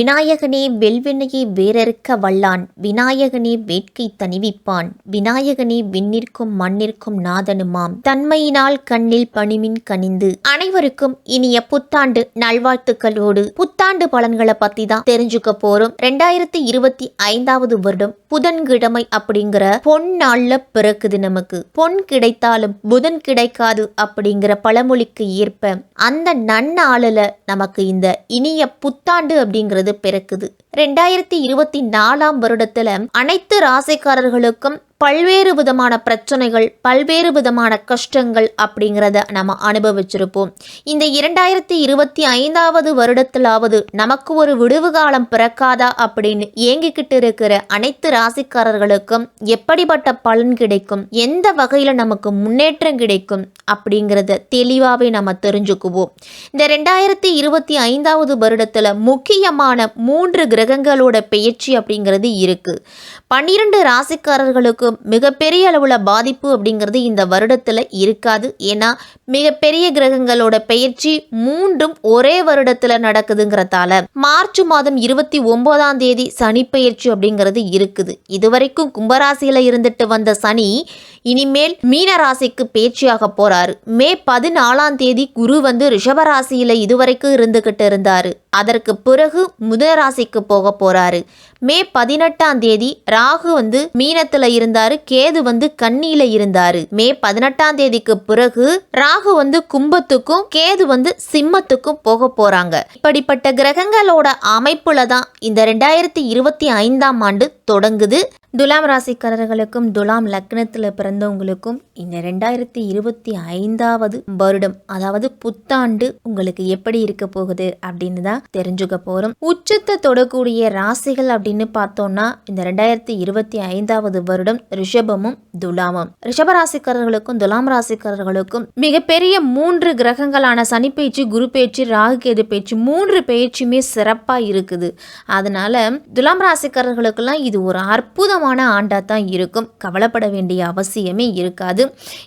விநாயகனே வெல்வினையை வேறறுக்க வல்லான். விநாயகனே வேட்கை தணிவிப்பான். விநாயகனே விண்ணிற்கும் மண்ணிற்கும் நாதனுமாம். தன்மையினால் கண்ணில் பணிமின் கனிந்து. அனைவருக்கும் இனிய புத்தாண்டு நல்வாழ்த்துக்களோடு. புத்தாண்டு பலன்களை பத்தி தான் தெரிஞ்சுக்க போறோம். ரெண்டாயிரத்தி இருபத்தி ஐந்தாவது வருடம் புதன்கிழமை அப்படிங்கிற பொன் நாள்ல பிறக்குது நமக்கு. பொன் கிடைத்தாலும் புதன் கிடைக்காது அப்படிங்கிற பழமொழிக்கு ஏற்ப அந்த நன்னாளில் நமக்கு இந்த இனிய புத்தாண்டு அப்படிங்கிறது பிறக்குது. ரெண்டாயிரத்தி இருபத்தி நாலாம் வருடத்துல அனைத்து ராசிக்காரர்களுக்கும் பல்வேறு விதமான பிரச்சனைகள் பல்வேறு விதமான கஷ்டங்கள் அப்படிங்கிறத நம்ம அனுபவிச்சிருப்போம். இந்த இரண்டாயிரத்தி இருபத்தி ஐந்தாவது வருடத்திலாவது நமக்கு ஒரு விடுவு காலம் பிறக்காதா அப்படின்னு ஏங்கிக்கிட்டு இருக்கிற அனைத்து ராசிக்காரர்களுக்கும் எப்படிப்பட்ட பலன் கிடைக்கும் எந்த வகையில் நமக்கு முன்னேற்றம் கிடைக்கும் அப்படிங்கிறத தெளிவாகவே நம்ம தெரிஞ்சுக்குவோம். இந்த ரெண்டாயிரத்தி இருபத்தி ஐந்தாவது வருடத்தில் முக்கியமான மூன்று கிரகங்களோட பெயர்ச்சி அப்படிங்கிறது இருக்குது பன்னிரண்டு ராசிக்காரர்களுக்கு மிகப்பெரிய அளவில் பாதிப்பு அப்படிங்கிறது இந்த வருடத்தில் இருக்காது. ஏன்னா மிகப்பெரிய கிரகங்களோட பெயர்ச்சி மூன்றும் ஒரே வருடத்தில் நடக்குதுங்கிறதால மார்ச் மாதம் இருபத்தி ஒன்பதாம் தேதி சனி பெயர்ச்சி அப்படிங்கிறது இருக்குது. இதுவரைக்கும் கும்பராசியில் இருந்துட்டு வந்த சனி இனிமேல் மீனராசிக்கு பேச்சியாக போறாரு. மே பதினாலாம் தேதி குரு வந்து ரிஷபராசியில இதுவரைக்கும் இருந்துகிட்டு இருந்தாரு. அதற்கு பிறகு முதராசிக்கு போக போறாரு. மே பதினெட்டாம் தேதி ராகு வந்து மீனத்துல இருந்தாரு. கேது வந்து கண்ணியில இருந்தாரு. மே பதினெட்டாம் தேதிக்கு பிறகு ராகு வந்து கும்பத்துக்கும் கேது வந்து சிம்மத்துக்கும் போக போறாங்க. இப்படிப்பட்ட கிரகங்களோட அமைப்புல தான் இந்த ரெண்டாயிரத்தி இருபத்தி ஐந்தாம் ஆண்டு தொடங்குது. துலாம் ராசிக்காரர்களுக்கும் துலாம் லக்னத்தில் பிறந்தவங்களுக்கும் இந்த ரெண்டாயிரத்தி இருபத்தி ஐந்தாவது வருடம் அதாவது புத்தாண்டு உங்களுக்கு எப்படி இருக்க போகுது அப்படின்னு தான் தெரிஞ்சுக்க போகிறோம் உச்சத்தை தொடக்கூடிய ராசிகள் அப்படின்னு பார்த்தோம்னா இந்த ரெண்டாயிரத்தி இருபத்தி ஐந்தாவது வருடம் ரிஷபமும் துலாமும். ரிஷப ராசிக்காரர்களுக்கும் துலாம் ராசிக்காரர்களுக்கும் மிகப்பெரிய மூன்று கிரகங்களான சனி பேச்சு குரு பேச்சு ராகு கேது பேச்சு மூன்று பேச்சுமே சிறப்பாக இருக்குது. அதனால துலாம் ராசிக்காரர்களுக்கெல்லாம் இது ஒரு அற்புதம் அற்புதமான ஆண்டாக தான் இருக்கும். கவலைப்பட வேண்டிய அவசியமே இருக்காது.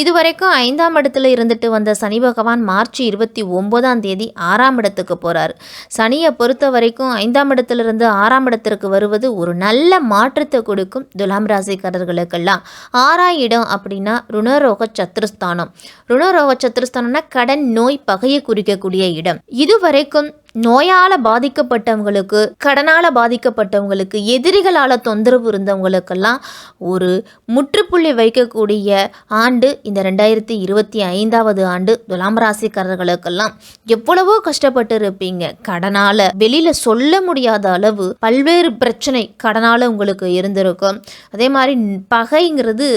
இதுவரைக்கும் ஐந்தாம் இடத்துல இருந்துட்டு வந்த சனி பகவான் மார்ச் இருபத்தி ஒன்பதாம் தேதி ஆறாம் இடத்துக்கு போகிறார் சனியை பொறுத்த வரைக்கும் ஐந்தாம் இடத்துலேருந்து ஆறாம் இடத்திற்கு வருவது ஒரு நல்ல மாற்றத்தை கொடுக்கும் துலாம் ராசிக்காரர்களுக்கெல்லாம். ஆறாம் இடம் அப்படின்னா ருணரோக சத்துருஸ்தானம் ருணரோக சத்துருஸ்தானம்னா கடன் நோய் பகையை குறிக்கக்கூடிய இடம். இதுவரைக்கும் நோயால் பாதிக்கப்பட்டவங்களுக்கு கடனால் பாதிக்கப்பட்டவங்களுக்கு எதிரிகளால் தொந்தரவு இருந்தவங்களுக்கெல்லாம் ஒரு முற்றுப்புள்ளி வைக்கக்கூடிய ஆண்டு இந்த ரெண்டாயிரத்தி இருபத்தி ஐந்தாவது ஆண்டு துலாம் ராசிக்காரர்களுக்கெல்லாம் எவ்வளவோ கஷ்டப்பட்டு இருப்பீங்க கடனால் வெளியில் சொல்ல முடியாத அளவு பல்வேறு பிரச்சனை கடனால் உங்களுக்கு இருந்திருக்கும். அதே மாதிரி பகைங்கிறது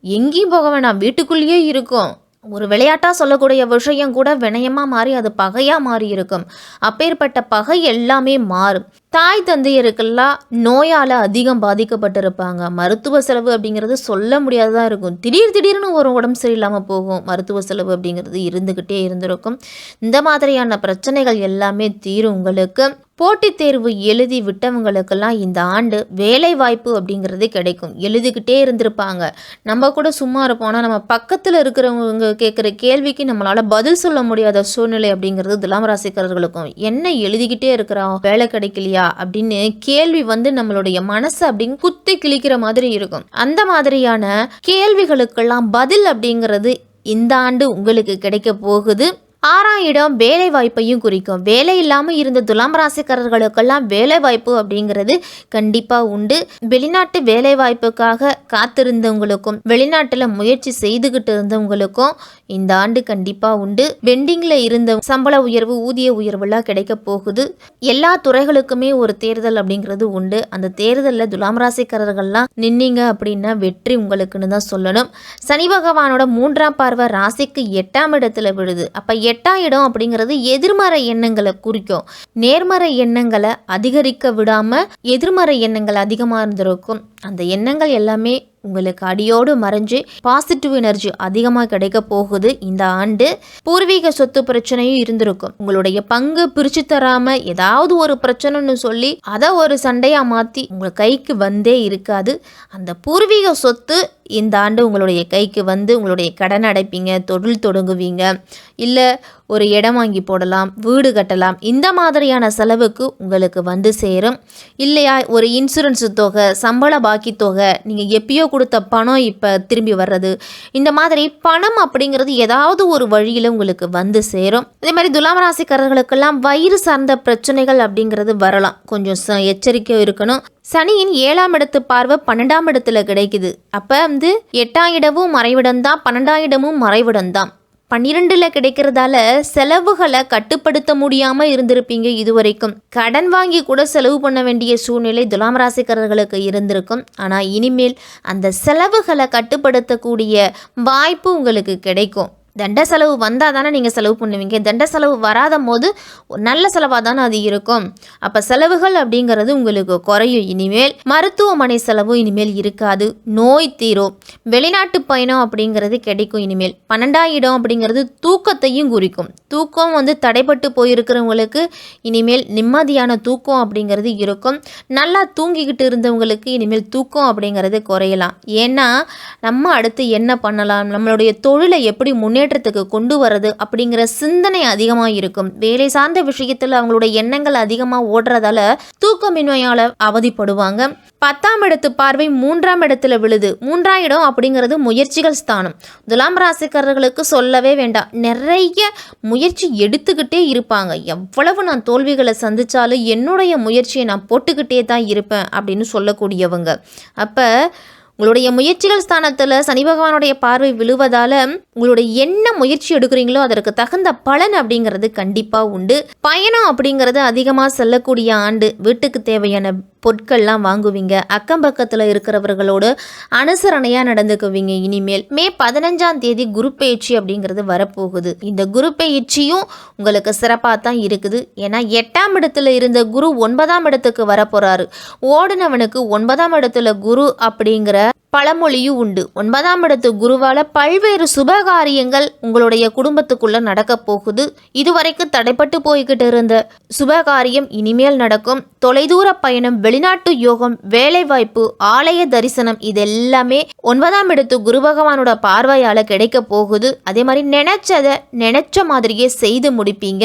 எங்கேயும் போக வேணாம். வீட்டுக்குள்ளேயே இருக்கும். ஒரு விளையாட்டாக சொல்லக்கூடிய விஷயம் கூட வினயமாக மாறி அது பகையாக மாறி இருக்கும். அப்பேற்பட்ட பகை எல்லாமே மாறும். தாய் தந்தையருக்கெல்லாம் நோயால் அதிகம் பாதிக்கப்பட்டிருப்பாங்க. மருத்துவ செலவு அப்படிங்கிறது சொல்ல முடியாததாக இருக்கும். திடீர் திடீர்னு ஒரு உடம்பு சரியில்லாமல் போகும். மருத்துவ செலவு அப்படிங்கிறது இருந்துக்கிட்டே இருந்திருக்கும். இந்த மாதிரியான பிரச்சனைகள் எல்லாமே தீரும் உங்களுக்கு. போட்டித் தேர்வு எழுதி விட்டவங்களுக்கெல்லாம் இந்த ஆண்டு வேலை வாய்ப்பு அப்படிங்கிறது கிடைக்கும். எழுதிக்கிட்டே இருந்திருப்பாங்க. நம்ம கூட சும்மா இருப்போம்னா நம்ம பக்கத்தில் இருக்கிறவங்க கேட்குற கேள்விக்கு நம்மளால் பதில் சொல்ல முடியாத சூழ்நிலை அப்படிங்கிறது துலாம் ராசிக்காரர்களுக்கும். என்ன எழுதிக்கிட்டே இருக்கிறோம் வேலை கிடைக்கலையா? அப்படின்னு கேள்வி வந்து நம்மளுடைய மனசு அப்படின்னு குத்தி கிழிக்கிற மாதிரி இருக்கும். அந்த மாதிரியான கேள்விகளுக்கெல்லாம் பதில் அப்படிங்கிறது இந்த ஆண்டு உங்களுக்கு கிடைக்க போகுது. ஆறாம் இடம் வேலை வாய்ப்பையும் குறிக்கும். வேலை இல்லாமல் இருந்த துலாம் ராசிக்காரர்களுக்கெல்லாம் வேலை வாய்ப்பு அப்படிங்கிறது கண்டிப்பாக உண்டு. வெளிநாட்டு வேலை வாய்ப்புக்காக காத்திருந்தவங்களுக்கும் வெளிநாட்டில் முயற்சி செய்துக்கிட்டு இருந்தவங்களுக்கும் இந்த ஆண்டு கண்டிப்பாக உண்டு. பெண்டிங்கில் இருந்த சம்பள உயர்வு ஊதிய உயர்வுலாம் கிடைக்க போகுது. எல்லா துறைகளுக்குமே ஒரு தேர்தல் அப்படிங்கிறது உண்டு. அந்த தேர்தலில் துலாம் ராசிக்காரர்கள்லாம் நின்னீங்க அப்படின்னா வெற்றி உங்களுக்குன்னு தான் சொல்லணும். சனி பகவானோட மூன்றாம் பார்வை ராசிக்கு எட்டாம் இடத்துல விழுது. அப்போ எட்டாம் இடம் அப்படிங்கிறது எதிர்மறை எண்ணங்களை குறிக்கும். நேர்மறை எண்ணங்களை அதிகரிக்க விடாமல் எதிர்மறை எண்ணங்கள் அதிகமாக இருந்திருக்கும். அந்த எண்ணங்கள் எல்லாமே உங்களுக்கு அடியோடு மறைஞ்சு பாசிட்டிவ் எனர்ஜி அதிகமாக கிடைக்க போகுது இந்த ஆண்டு. பூர்வீக சொத்து பிரச்சனையும் இருந்திருக்கும். உங்களுடைய பங்கு பிரிச்சு தராம ஏதாவது ஒரு பிரச்சனைன்னு சொல்லி அதை ஒரு சண்டையாக மாற்றி உங்கள் கைக்கு வந்தே இருக்காது. அந்த பூர்வீக சொத்து இந்த ஆண்டு உங்களுடைய கைக்கு வந்து உங்களுடைய கடன் அடைப்பீங்க தொழில் தொடங்குவீங்க இல்லை ஒரு இடம் வாங்கி போடலாம் வீடு கட்டலாம். இந்த மாதிரியான செலவுக்கு உங்களுக்கு வந்து சேரும். இல்லையா ஒரு இன்சூரன்ஸ் தொகை சம்பள பாக்கி தொகை நீங்கள் எப்பயோ கொடுத்த பணம் இப்போ திரும்பி வர்றது. இந்த மாதிரி பணம் அப்படிங்கிறது ஏதாவது ஒரு வழியில் உங்களுக்கு வந்து சேரும். அதே மாதிரி துலாம் ராசிக்காரர்களுக்கெல்லாம் வயிறு சார்ந்த பிரச்சனைகள் அப்படிங்கிறது வரலாம். கொஞ்சம் ச எச்சரிக்கை இருக்கணும். சனியின் ஏழாம் இடத்து பார்வை பன்னெண்டாம் இடத்துல கிடைக்குது. அப்போ வந்து எட்டாம் இடமும் மறைவிடம் தான் பன்னெண்டாம் இடமும் மறைவிடம் தான் பன்னிரெண்டில் கிடைக்கிறதால செலவுகளை கட்டுப்படுத்த முடியாமல் இருந்திருப்பீங்க இதுவரைக்கும். கடன் வாங்கி கூட செலவு பண்ண வேண்டிய சூழ்நிலை துலாம் ராசிக்காரர்களுக்கு இருந்திருக்கும். ஆனால் இனிமேல் அந்த செலவுகளை கட்டுப்படுத்தக்கூடிய வாய்ப்பு உங்களுக்கு கிடைக்கும். தண்ட செலவு வந்தால் தானே நீங்கள் செலவு பண்ணுவீங்க. தண்ட செலவு வராத போது நல்ல செலவாக தானே அது இருக்கும். அப்போ செலவுகள் அப்படிங்கிறது உங்களுக்கு குறையும். இனிமேல் மருத்துவமனை செலவு இனிமேல் இருக்காது. நோய் தீரும். வெளிநாட்டு பயணம் அப்படிங்கிறது கிடைக்கும் இனிமேல். பன்னெண்டாயிடம் அப்படிங்கிறது தூக்கத்தையும் குறிக்கும். தூக்கம் வந்து தடைப்பட்டு போயிருக்கிறவங்களுக்கு இனிமேல் நிம்மதியான தூக்கம் அப்படிங்கிறது இருக்கும். நல்லா தூங்கிக்கிட்டு இருந்தவங்களுக்கு இனிமேல் தூக்கம் அப்படிங்கிறது குறையலாம். ஏன்னா நம்ம அடுத்து என்ன பண்ணலாம்? நம்மளுடைய தொழிலை எப்படி முன்னேற்றத்துக்கு கொண்டு வரது அப்படிங்கிற சிந்தனை அதிகமாக இருக்கும். வேலை சார்ந்த விஷயத்தில் அவங்களுடைய எண்ணங்கள் அதிகமாக ஓடுறதால தூக்கமின்மையால் அவதிப்படுவாங்க. பத்தாம் இடத்து பார்வை மூன்றாம் இடத்துல விழுது. மூன்றாம் இடம் அப்படிங்கிறது முயற்சிகள் ஸ்தானம். துலாம் ராசிக்காரர்களுக்கு சொல்லவே வேண்டாம். நிறைய முயற்சி எடுத்துக்கிட்டே இருப்பாங்க. எவ்வளவு நான் தோல்விகளை சந்தித்தாலும் என்னுடைய முயற்சியை நான் போட்டுக்கிட்டே தான் இருப்பேன் அப்படின்னு சொல்லக்கூடியவங்க. அப்போ உங்களுடைய முயற்சிகள் ஸ்தானத்தில் சனி பகவானுடைய பார்வை விழுவதால் உங்களுடைய என்ன முயற்சி எடுக்கிறீங்களோ அதற்கு தகுந்த பலன் அப்படிங்கிறது கண்டிப்பாக உண்டு. பயணம் அப்படிங்கிறது அதிகமாக செல்லக்கூடிய ஆண்டு. வீட்டுக்கு தேவையான பொருட்கள்லாம் வாங்குவீங்க. அக்கம் பக்கத்தில் இருக்கிறவர்களோடு அனுசரணையாக நடந்துக்குவீங்க இனிமேல். மே பதினஞ்சாம் தேதி குரு பயிற்சி அப்படிங்கிறது வரப்போகுது. இந்த குரு பயிற்சியும் உங்களுக்கு சிறப்பாக தான் இருக்குது. ஏன்னா எட்டாம் இடத்துல இருந்த குரு ஒன்பதாம் இடத்துக்கு வரப்போகிறாரு ஓடினவனுக்கு ஒன்பதாம் இடத்துல குரு அப்படிங்கிற பழமொழியும் உண்டு. ஒன்பதாம் இடத்து குருவால பல்வேறு சுபகாரியங்கள் உங்களுடைய குடும்பத்துக்குள்ள நடக்க போகுது. இதுவரைக்கும் தடைப்பட்டு போய்கிட்டு இருந்த சுபகாரியம் இனிமேல் நடக்கும். தொலைதூர பயணம் வெளிநாட்டு யோகம் வேலைவாய்ப்பு ஆலய தரிசனம் இதெல்லாமே ஒன்பதாம் இடத்து குரு பகவானோட பார்வையால கிடைக்க போகுது. அதே மாதிரி நினைச்சதை நினைச்ச மாதிரியே செய்து முடிப்பீங்க.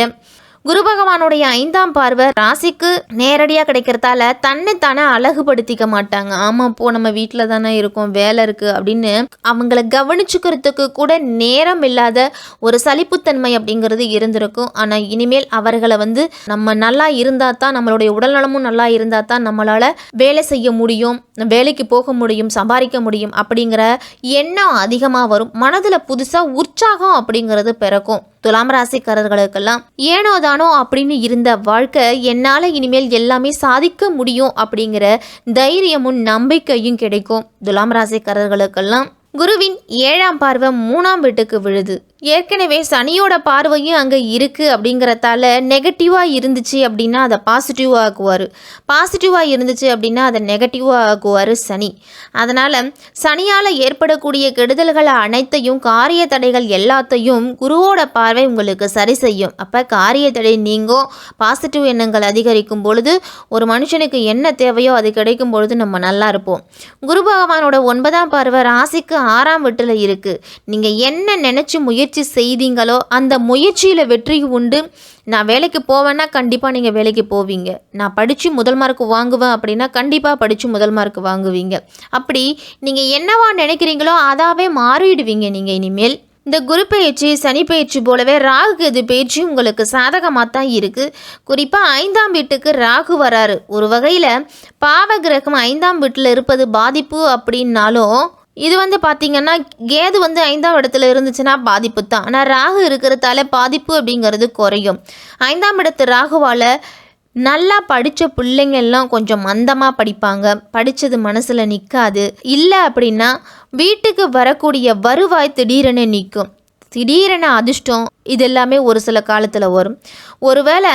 குரு பகவானுடைய ஐந்தாம் பார்வை ராசிக்கு நேரடியாக கிடைக்கிறதால தன்னை தானே அழகுபடுத்திக்க மாட்டாங்க. ஆமாம் போ நம்ம வீட்டில் தானே இருக்கோம் வேலை இருக்குது அப்படின்னு அவங்கள கவனிச்சுக்கிறதுக்கு கூட நேரம் இல்லாத ஒரு சலிப்புத்தன்மை அப்படிங்கிறது இருந்திருக்கும். ஆனால் இனிமேல் அவர்களை வந்து நம்ம நல்லா இருந்தால் தான் நம்மளுடைய உடல்நலமும் நல்லா இருந்தால் தான் நம்மளால் வேலை செய்ய முடியும் வேலைக்கு போக முடியும் சம்பாதிக்க முடியும் அப்படிங்கிற எண்ணம் அதிகமாக வரும். மனதில் புதுசாக உற்சாகம் அப்படிங்கிறது பிறக்கும். துலாம் ராசிக்காரர்களுக்கெல்லாம் ஏனோ தானோ அப்படின்னு இருந்த வாழ்க்கை என்னால் இனிமேல் எல்லாமே சாதிக்க முடியும் அப்படிங்கிற தைரியமும் நம்பிக்கையும் கிடைக்கும். துலாம் ராசிக்காரர்களுக்கெல்லாம் குருவின் ஏழாம் பார்வை மூணாம் வீட்டுக்கு விழுது. ஏற்கனவே சனியோட பார்வையும் அங்கே இருக்குது அப்படிங்கிறதால நெகட்டிவாக இருந்துச்சு அப்படின்னா அதை பாசிட்டிவாக ஆக்குவார். பாசிட்டிவாக இருந்துச்சு அப்படின்னா அதை நெகட்டிவாக ஆக்குவார் சனி. அதனால் சனியால் ஏற்படக்கூடிய கெடுதல்கள் அனைத்தையும் காரிய தடைகள் எல்லாத்தையும் குருவோட பார்வை உங்களுக்கு சரி செய்யும். அப்போ காரிய தடை நீங்கும் பாசிட்டிவ் எண்ணங்கள் அதிகரிக்கும் பொழுது ஒரு மனுஷனுக்கு என்ன தேவையோ அது கிடைக்கும் பொழுது நம்ம நல்லா இருப்போம். குரு பகவானோட ஒன்பதாம் பார்வை ராசிக்கு ஆறாம் வீட்டில் இருக்குது நீங்கள் என்ன நினச்சி முயற்சி முயற்சி செய்தீங்களோ அந்த முயற்சியில் வெற்றி உண்டு. நான் வேலைக்கு போவேன்னா கண்டிப்பாக நீங்கள் வேலைக்கு போவீங்க. நான் படித்து முதல் மார்க் வாங்குவேன் அப்படின்னா கண்டிப்பாக படித்து முதல் மார்க் வாங்குவீங்க. அப்படி நீங்கள் என்னவா நினைக்கிறீங்களோ அதாவே மாறிடுவீங்க நீங்கள் இனிமேல். இந்த குரு பயிற்சி சனி பயிற்சி போலவே ராகு கெது பயிற்சி உங்களுக்கு சாதகமாக தான் இருக்குது குறிப்பாக ஐந்தாம் வீட்டுக்கு ராகு வராரு. ஒரு வகையில் பாவ கிரகம் ஐந்தாம் வீட்டில் இருப்பது பாதிப்பு அப்படின்னாலும் இது வந்து பார்த்தீங்கன்னா கேது வந்து ஐந்தாம் இடத்துல இருந்துச்சுன்னா பாதிப்பு தான். ஆனால் ராகு இருக்கிறதால பாதிப்பு அப்படிங்கிறது குறையும். ஐந்தாம் இடத்து ராகுவால் நல்லா படித்த பிள்ளைங்க எல்லாம் கொஞ்சம் மந்தமாக படிப்பாங்க. படித்தது மனசில் நிற்காது இல்லை அப்படின்னா வீட்டுக்கு வரக்கூடிய வருவாய் திடீரென நிற்கும் திடீரென அதிர்ஷ்டம் இது எல்லாமே ஒரு சில காலத்தில் வரும். ஒருவேளை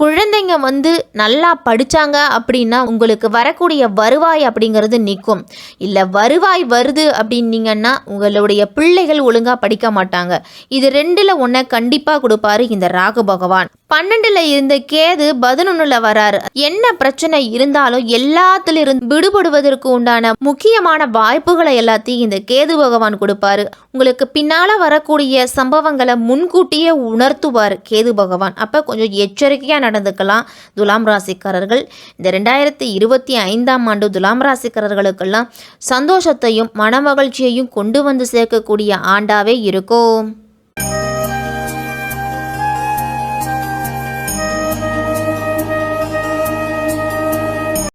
குழந்தைங்க வந்து நல்லா படித்தாங்க அப்படின்னா உங்களுக்கு வரக்கூடிய வருவாய் அப்படிங்கிறது நிற்கும். இல்லை வருவாய் வருது அப்படின்னீங்கன்னா உங்களுடைய பிள்ளைகள் ஒழுங்காக படிக்க மாட்டாங்க. இது ரெண்டில் ஒன்றை கண்டிப்பாக கொடுப்பாரு இந்த ராகு பகவான். பன்னெண்டில் இருந்த கேது பதினொன்றில் வராரு. என்ன பிரச்சனை இருந்தாலும் எல்லாத்திலிருந்து விடுபடுவதற்கு உண்டான முக்கியமான வாய்ப்புகளை எல்லாத்தையும் இந்த கேது பகவான் கொடுப்பாரு. உங்களுக்கு பின்னால் வரக்கூடிய சம்பவங்களை முன்கூட்டி முன்கூட்டியே உணர்த்துவார் கேது பகவான். அப்போ கொஞ்சம் எச்சரிக்கையாக நடந்துக்கலாம் துலாம் ராசிக்காரர்கள். இந்த ரெண்டாயிரத்தி இருபத்தி ஐந்தாம் ஆண்டு துலாம் ராசிக்காரர்களுக்கெல்லாம் சந்தோஷத்தையும் மனமகிழ்ச்சியையும் கொண்டு வந்து சேர்க்கக்கூடிய ஆண்டாவே இருக்கும்.